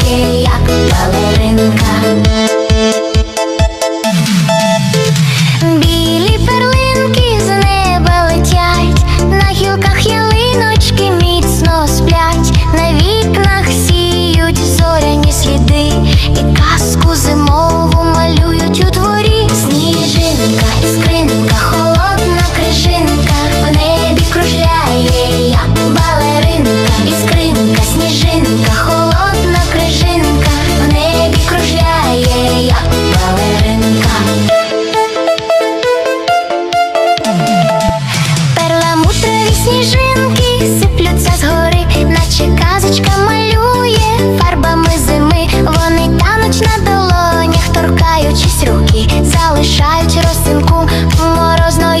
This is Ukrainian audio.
Сяє, як балеринка. сніжинки сиплються згори, наче казочка малює фарбами зими. Вони тануть на долонях, торкаючись руки, залишають розцінку морозної.